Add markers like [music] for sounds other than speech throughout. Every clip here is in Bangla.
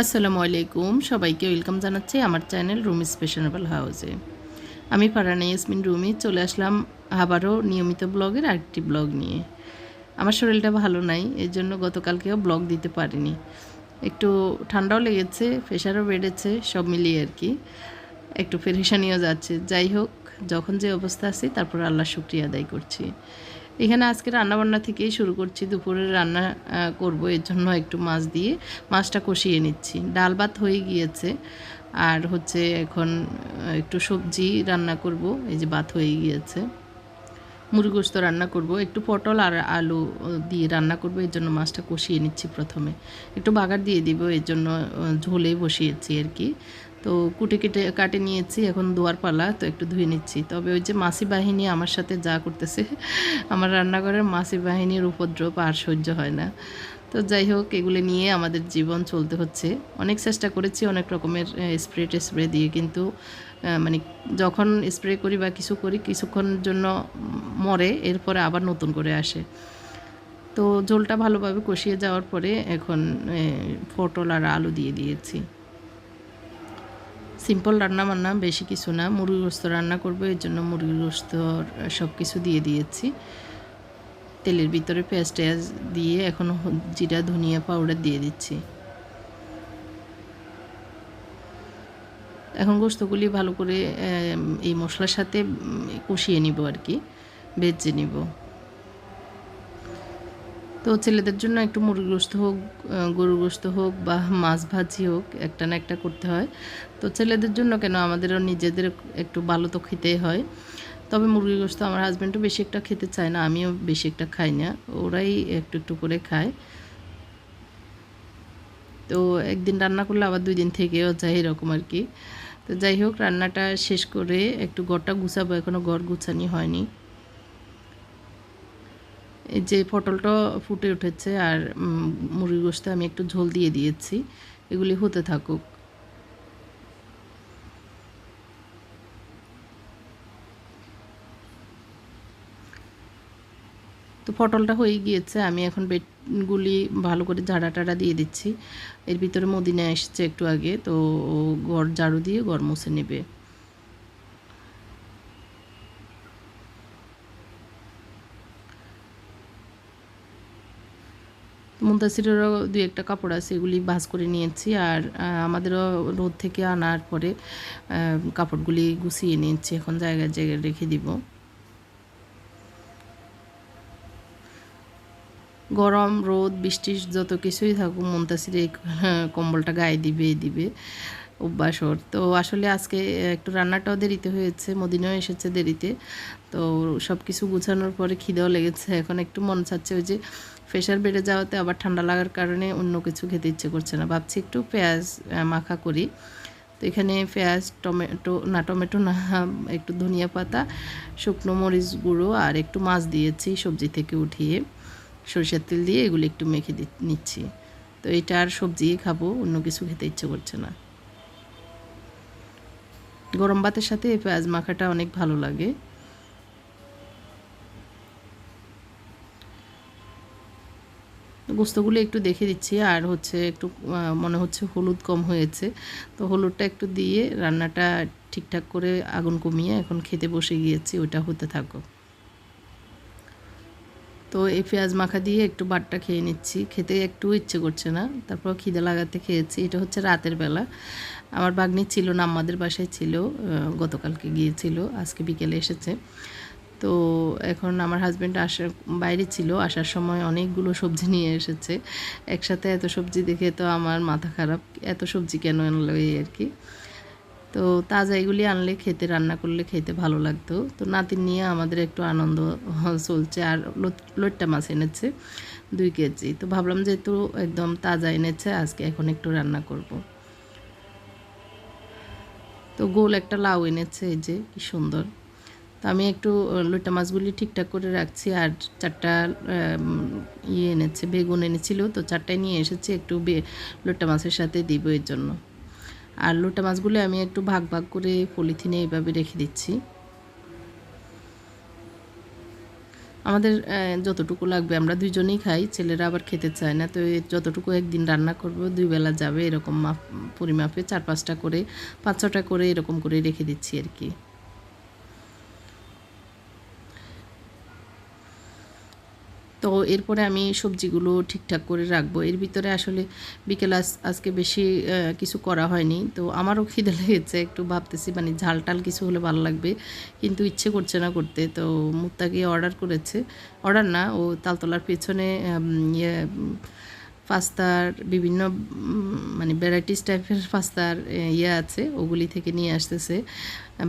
আসসালামু আলাইকুম। সবাইকে ওয়েলকাম জানাচ্ছি আমার চ্যানেল রুমি স্পেশালেবল হাউসে। আমি ফারানা ইয়াসমিন রুমি, চলে আসলাম আবারও নিয়মিত ব্লগের আরেকটি ব্লগ নিয়ে। আমার শরীরটা ভালো নাই এর জন্য গতকালকেও ব্লগ দিতে পারিনি। একটু ঠান্ডাও লেগেছে প্রেশারও বেড়েছে, সব মিলিয়ে আর কি। একটু ফেরিসানিও যাচ্ছে। যাই হোক যখন যে অবস্থা আছি, তারপর আল্লাহ শুক্রিয়া আদায় করছি। এখানে আজকে রান্নাবান্না থেকেই শুরু করছি। দুপুরে রান্না করব, এর জন্য একটু মাছ দিয়ে মাছটা কষিয়ে নিচ্ছি। ডাল ভাত হয়ে গিয়েছে। আর হচ্ছে এখন একটু সবজি রান্না করব, এই যে ভাত হয়ে গিয়েছে। মুরগোস্ত রান্না করব। একটু পটল আর আলু দিয়ে রান্না করব, এর জন্য মাছটা কষিয়ে নিচ্ছি প্রথমে। একটু বাগার দিয়ে দিব, এর জন্য ঝোলে বসিয়েছি আর কি। তো কুটে কেটে কাটে নিয়েছি, এখন দোয়ার পালা, তো একটু ধুয়ে নিচ্ছি। তবে ওই যে মাসি বাহিনী আমার সাথে যা করতেছে, আমার রান্নাঘরের মাসি বাহিনীর উপদ্রব আর সহ্য হয় না। তো যাই হোক, এগুলো নিয়ে আমাদের জীবন চলতে হচ্ছে। অনেক চেষ্টা করেছি, অনেক রকমের স্প্রে টেস্প্রে দিয়ে, কিন্তু মানে যখন স্প্রে করি বা কিছু করি কিছুক্ষণের জন্য মরে, এরপরে আবার নতুন করে আসে। তো ঝোলটা ভালোভাবে কষিয়ে যাওয়ার পরে এখন পটল আর আলু দিয়ে দিয়েছি। সিম্পল রান্না বান্না বেশি কিছু না। মুরগি গোস্ত রান্না করব, এর জন্য মুরগি গোস্ত সব কিছু দিয়ে দিয়েছি। তেলের ভিতরে পেঁয়াজ টেয়াজ দিয়ে এখন জিরা, ধনিয়া পাউডার দিয়ে দিচ্ছি। এখন গোস্তগুলি ভালো করে এই মশলার সাথে কষিয়ে নিব আর কি, ভেজে নিব। তো ছেলেদের জন্য একটু মুরগি গোস্ত হোক গরুর গোস্ত হোক বা মাছ ভাজি হোক, একটা না একটা করতে হয়। তো ছেলেদের জন্য কেন আমাদেরও নিজেদের একটু ভালো তো খেতেই হয়। তবে মুরগি গোস্ত আমার হাজব্যান্ডও বেশি একটা খেতে চায় না, আমিও বেশি একটা খাই না, ওরাই একটু একটু করে খায়। তো একদিন রান্না করলে আবার দুই দিন থেকেও যায় এরকম আর কি। তো যাই হোক, রান্নাটা শেষ করে একটু ঘরটা গুছাবো এখনও ঘর গুছানি হয়নি। এই যে পটলটা ফুটে উঠেছে আর উম, মুরগি গোস্তে আমি একটু ঝোল দিয়ে দিয়েছি এগুলি হতে থাকুক। তো পটলটা হয়ে গিয়েছে আমি এখন বেডগুলি ভালো করে ঝাড়া টাড়া দিয়ে দিচ্ছি। এর ভিতরে মদিনা এসেছে একটু আগে তো ঘর ঝাড়ু দিয়ে ঘর মুছে নেবে। মুন্তাসিরেরও দুই একটা কাপড় আছে, এগুলি ভাঁজ করে নিয়েছি আর আমাদেরও রোদ থেকে আনার পরে কাপড়গুলি গুছিয়ে নিয়েছি, এখন জায়গায় জায়গায় রেখে দিব। গরম, রোদ, বৃষ্টি, যত কিছুই থাকুক, মুন্তাসির এই কম্বলটা গায়ে দিবে দিবে। অভ্যাস ওর। তো আসলে আজকে একটু রান্নাটাও দেরিতে হয়েছে, মদিনাও এসেছে দেরিতে। তো সব কিছু গুছানোর পরে খিদেও লেগেছে, এখন একটু মন চাচ্ছে ওই যে প্রেশার বেড়ে যাওয়াতে আবার ঠান্ডা লাগার কারণে অন্য কিছু খেতে ইচ্ছে করছে না। ভাবছি একটু পেঁয়াজ মাখা করি। তো এখানে পেঁয়াজ, টমেটো, না টমেটো না, [laughs] একটু ধনিয়া পাতা, শুকনো মরিচ গুঁড়ো আর একটু মাছ দিয়েছি সবজি থেকে উঠিয়ে। সরিষার তেল দিয়ে এগুলো একটু মেখে নিচ্ছি। তো এটা আর সবজি খাব, অন্য কিছু খেতে ইচ্ছে করছে না। গরম ভাতের সাথে এই পেঁয়াজ মাখাটা অনেক ভালো লাগে। গোস্তগুলো একটু দেখে দিচ্ছি। আর হচ্ছে একটু মনে হচ্ছে হলুদ কম হয়েছে। তো হলুদটা একটু দিয়ে রান্নাটা ঠিকঠাক করে আগুন কমিয়ে এখন খেতে বসে গিয়েছি ওটা হতে থাকো। তো এই পেঁয়াজ মাখা দিয়ে একটু বাটটা খেয়ে নিচ্ছি। খেতে একটু ইচ্ছে করছে না, তারপর খিদে লাগাতে খেয়েছি। এটা হচ্ছে রাতের বেলা। আমার বাগনি ছিল না, আমাদের বাসায় ছিল গতকালকে গিয়েছিল, আজকে বিকেলে এসেছে। তো এখন আমার হাজব্যান্ড আসার বাইরে ছিল, আসার সময় অনেকগুলো সবজি নিয়ে এসেছে। একসাথে এত সবজি দেখে তো আমার মাথা খারাপ, এত সবজি কেন আনলো এই আর কি। তো তাজা এগুলি আনলে খেতে, রান্না করলে খেতে ভালো লাগতো। তো নাতিন নিয়ে আমাদের একটু আনন্দ চলছে, আর লোট্টা মাছ এনেছে দুই কেজি। তো ভাবলাম যেহেতু একদম তাজা এনেছে, আজকে এখন একটু রান্না করব। তো গোল একটা লাউ এনেছে, এই যে কি সুন্দর। তো আমি একটু লোটা মাছগুলি ঠিকঠাক করে রাখছি আর চারটা ইয়ে এনেছে, বেগুন এনেছিল, তো চারটায় নিয়ে এসেছি একটু বে- লোটা মাছের সাথে দিব এর জন্য। আর লোটা মাছগুলো আমি একটু ভাগ ভাগ করে পলিথিনে এইভাবে রেখে দিচ্ছি। আমাদের যতটুকু লাগবে, আমরা দুজনেই খাই, ছেলেরা আবার খেতে চায় না, তো যতটুকু একদিন রান্না করব, দুই বেলা যাবে, এরকম মাপ পরিমাপে চার পাঁচটা করে, পাঁচ ছটা করে এরকম করে রেখে দিচ্ছি আর কি। এরপরে আমি সবজিগুলো ঠিকঠাক করে রাখব। এর ভিতরে আসলে বিকেল আজ, আজকে বেশি কিছু করা হয়নি। তো আমারও খিদে লেগেছে, একটু ভাবতেছি মানে ঝাল টাল কিছু হলে ভালো লাগবে। কিন্তু ইচ্ছে করছে না করতে। তো মুক্তা গিয়ে অর্ডার করেছে। অর্ডার না, ও তালতলার পেছনে ইয়ে পাস্তার বিভিন্ন মানে ভ্যারাইটিস টাইপের পাস্তার ইয়ে আছে, ওগুলি থেকে নিয়ে আসতেছে।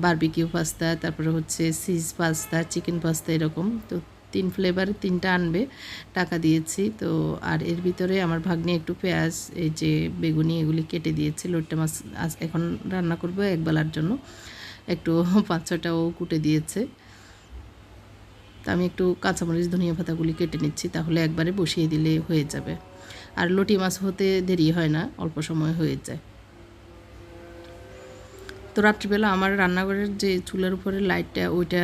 বারবিকিউ পাস্তা, তারপরে হচ্ছে সিজ পাস্তা চিকেন পাস্তা এরকম। তো তিন ফ্লেভারের তিনটা আনবে, টাকা দিয়েছি। তো আর এর ভিতরে আমার ভাগ্নে একটু পেঁয়াজ, এই যে বেগুনি এগুলি কেটে দিয়েছে লোট্টা মাছ এখন রান্না করব একবেলার জন্য। একটু [laughs] পাঁচ ছটাও কুটে দিয়েছে। তা আমি একটু কাঁচামরিচ, ধনিয়া পাতাগুলি কেটে নিচ্ছি, তাহলে একবারে বসিয়ে দিলে হয়ে যাবে। আর লটি মাছ হতে দেরি হয় না, অল্প সময় হয়ে যায়। তো রাত্রিবেলা আমার রান্নাঘরের যে চুলার উপরে লাইটটা, ওইটা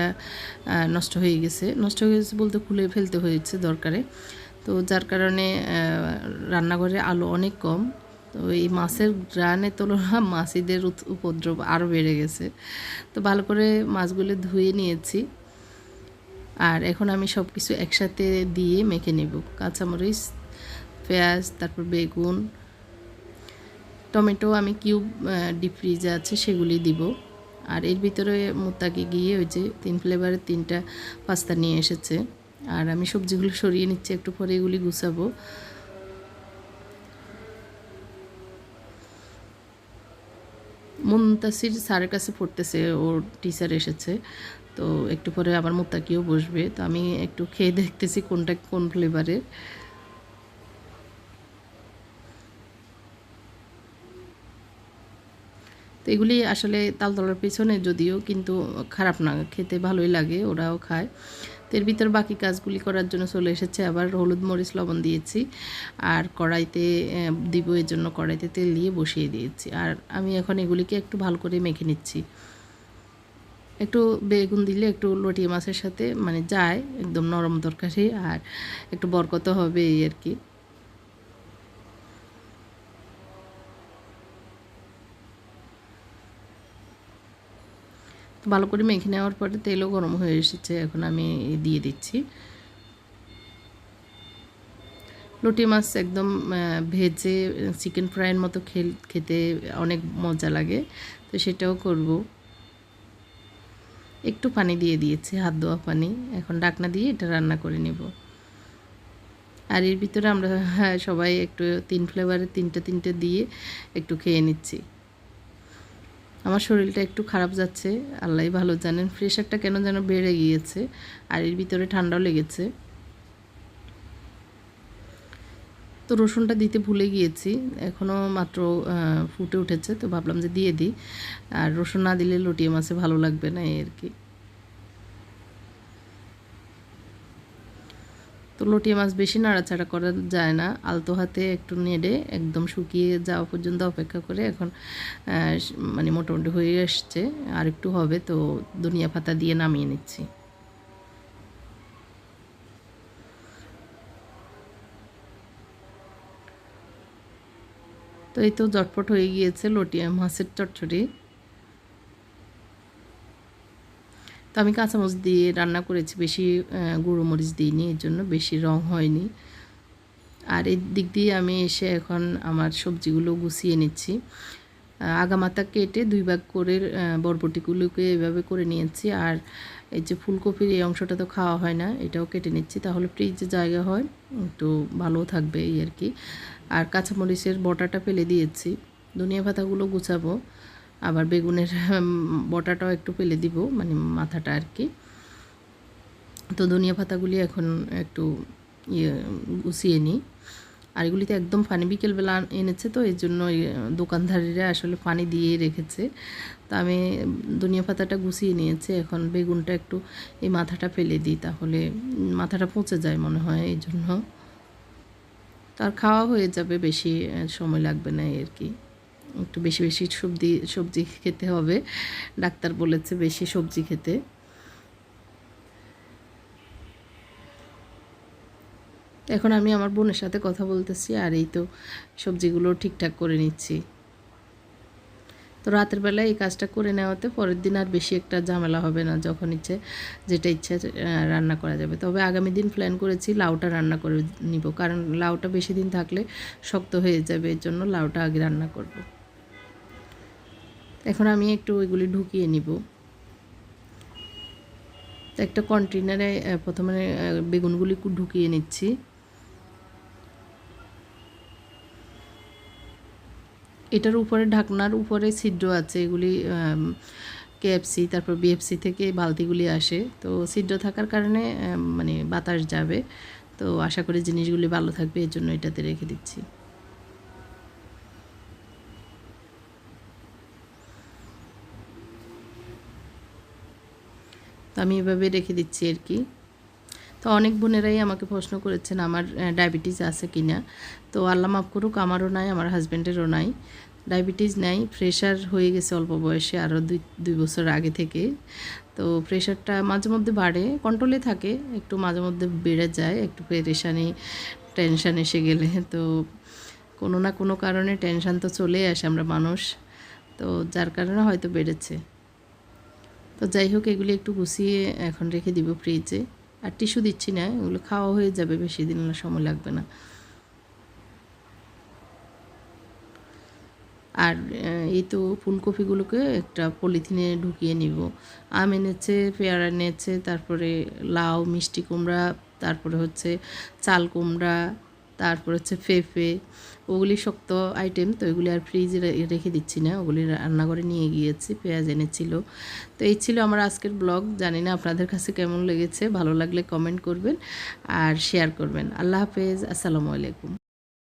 নষ্ট হয়ে গেছে। নষ্ট হয়ে গেছে বলতে খুলে ফেলতে হয়েছে দরকারে। তো যার কারণে রান্নাঘরে আলো অনেক কম। তো এই মাছের গ্রানের তুলনা মাছিদের উপদ্রব আরও বেড়ে গেছে। তো ভালো করে মাছগুলো ধুয়ে নিয়েছি। আর এখন আমি সব কিছু একসাথে দিয়ে মেখে নেব। কাঁচামরিচ, পেঁয়াজ, তারপর বেগুন টমেটো আমি কিউব ডিপ ফ্রিজে আছে, সেগুলি দিব। আর এর ভিতরে মুত্তাকে গিয়ে ওই যে তিন ফ্লেভারের তিনটা পাস্তা নিয়ে এসেছে। আর আমি সবজিগুলো সরিয়ে নিচ্ছি, একটু পরে এগুলি গুছাবো। মুন্তাসির স্যারের কাছে পড়তেছে, ওর টিচার এসেছে। তো একটু পরে আবার মুত্তাকিও বসবে। তো আমি একটু খেয়ে দেখতেছি কোনটা, কোন ফ্লেভারের এগুলি আসলে তালতলার পেছনে যদিও, কিন্তু খারাপ না, খেতে ভালোই লাগে, ওরাও খায়। তো এর ভিতর বাকি কাজগুলি করার জন্য চলে এসেছে, আবার হলুদ মরিচ লবণ দিয়েছি, আর কড়াইতে দিব এর জন্য কড়াইতে তেল দিয়ে বসিয়ে দিয়েছি। আর আমি এখন এগুলিকে একটু ভালো করে মেখে নিচ্ছি। একটু বেগুন দিলে একটু লটিয়া মাছের সাথে মানে যায়, একদম নরম তরকারি, আর একটু বরকত হবে এই আর কি। ভালো করে মেখে নেওয়ার পরে তেলও গরম হয়ে এসেছে এখন আমি দিয়ে দিচ্ছি। লটি মাছ একদম ভেজে চিকেন ফ্রাইয়ের মতো খেতে অনেক মজা লাগে তো সেটাও করব। একটু পানি দিয়ে দিয়েছি হাত ধোয়া পানি এখন ডাকনা দিয়ে এটা রান্না করে নেব। আর এর ভিতরে আমরা হ্যাঁ, সবাই একটু তিন ফ্লেভারের তিনটে তিনটে দিয়ে একটু খেয়ে নিচ্ছি। আমার শরীরটা একটু খারাপ যাচ্ছে আল্লাহ ভালো জানেন। প্রেশারটা কেন যেন বেড়ে গিয়েছে, আর এর ভিতরে ঠান্ডাও লেগেছে। তো রসুনটা দিতে ভুলে গিয়েছি এখনও মাত্র ফুটে উঠেছে, তো ভাবলাম যে দিয়ে দিই। আর রসুন না দিলে লটিয়ে মাছে ভালো লাগবে না এই আর কি। তো লটিয়ে মাছ বেশি নাড়াচাড়া করা যায় না। আলতো হাতে একটু নেড়ে একদম শুকিয়ে যাওয়া পর্যন্ত অপেক্ষা করে এখন মানে মোটামুটি হয়ে এসছে। আর একটু হবে তো ধনিয়া পাতা দিয়ে নামিয়ে নিচ্ছি। তো এই তো জটপট হয়ে গিয়েছে লটিয়া মাছের চটচড়ি তো আমি কাঁচামরিচ দিয়ে রান্না করেছি বেশি গুঁড়ো মরিচ দিইনি এর জন্য বেশি রং হয়নি। আর এর দিক দিয়ে আমি এসে এখন আমার সবজিগুলো গুছিয়ে নিচ্ছি। আহ, আগামাথা কেটে দুই ভাগ করে বরবটিগুলোকে এভাবে করে নিয়েছি। আর এই যে ফুলকপির এই অংশটা তো খাওয়া হয় না এটাও কেটে নিচ্ছি তাহলে ফ্রিজে জায়গা হয় একটু ভালো থাকবে এই আর কি। আর কাঁচামরিচের বটাটা ফেলে দিয়েছি। ধনিয়া পাতাগুলো গুছাবো। আবার বেগুনের বটাটাও একটু ফেলে দিব মানে মাথাটা আর কি। তো ধনিয়া পাতাগুলি এখন একটু ইয়ে গুছিয়ে নিই। আর এগুলিতে একদম পানি বিকেলবেলা এনেছে তো এই জন্য এই দোকানদারিরা আসলে পানি দিয়ে রেখেছে। তো আমি ধনিয়া পাতাটা গুছিয়ে নিয়েছি, এখন বেগুনটা একটু এই মাথাটা ফেলে দিই, তাহলে মাথাটা পচে যায় মনে হয়, এই জন্য। তার খাওয়া হয়ে যাবে, বেশি সময় লাগবে না আর কি। একটু বেশি বেশি সবজি সবজি খেতে হবে। ডাক্তার বলেছে বেশি সবজি খেতে। এখন আমি আমার বোনের সাথে কথা বলতেছি আর এই তো সবজিগুলো ঠিকঠাক করে নিচ্ছি। তো রাতের বেলায় এই কাজটা করে নেওয়াতে পরের দিন আর বেশি একটা ঝামেলা হবে না, যখন ইচ্ছে যেটা ইচ্ছে রান্না করা যাবে। তবে আগামী দিন প্ল্যান করেছি লাউটা রান্না করে নিব, কারণ লাউটা বেশি দিন থাকলে শক্ত হয়ে যাবে, এর জন্য লাউটা আগে রান্না করব। এখন আমি একটু ওইগুলি ঢুকিয়ে নিব। তো একটা কন্টেনারে প্রথমে বেগুনগুলি ঢুকিয়ে নিচ্ছি। এটার উপরে, ঢাকনার উপরে ছিদ্র আছে, এগুলি কেএফসি তারপর বিএফসি থেকে বালতিগুলি আসে। তো ছিদ্র থাকার কারণে মানে বাতাস যাবে। তো আশা করি জিনিসগুলি ভালো থাকবে, এর জন্য এটাতে রেখে দিচ্ছি। আমি এভাবে রেখে দিচ্ছি আর কি। তো অনেক বোনেরাই আমাকে প্রশ্ন করেছেন, আমার ডায়াবেটিস আছে কি না? তো আল্লাহ মাফ করুক, আমারও নাই, আমার হাজব্যান্ডেরও নাই। ডায়াবেটিস নাই, প্রেশার হয়ে গেছে অল্প বয়সে, আরও দুই দুই বছর আগে থেকে। তো প্রেশারটা মাঝে মধ্যে বাড়ে, কন্ট্রোলে থাকে, একটু মাঝে মধ্যে বেড়ে যায়, একটু পেরেশানি, টেনশান এসে গেলে। তো কোনো না কোনো কারণে টেনশান তো চলেই আসে, আমরা মানুষ। তো যার কারণে হয়তো বেড়েছে। তো যাই হোক, এগুলি একটু গুছিয়ে এখন রেখে দিব ফ্রিজে আর টিস্যু দিচ্ছি না, এগুলো খাওয়া হয়ে যাবে, বেশি দিন সময় লাগবে না। আর এই তো ফুলকপিগুলোকে একটা পলিথিনে ঢুকিয়ে নিব। আম এনেছে, পেয়ারা এনেছে, তারপরে লাউ, মিষ্টি কুমড়া, তারপরে হচ্ছে চাল কুমড়া তারপর হচ্ছে পেঁপে ওগুলি শক্ত আইটেম তো ওইগুলি আর ফ্রিজে রেখে দিচ্ছি না। ওগুলি রান্নাঘরে নিয়ে গিয়েছি, পেঁয়াজ এনেছিল। তো এই ছিল আমার আজকের ব্লগ জানি না আপনাদের কাছে কেমন লেগেছে। ভালো লাগলে কমেন্ট করবেন আর শেয়ার করবেন। আল্লাহ হাফেজ। আসসালামু আলাইকুম।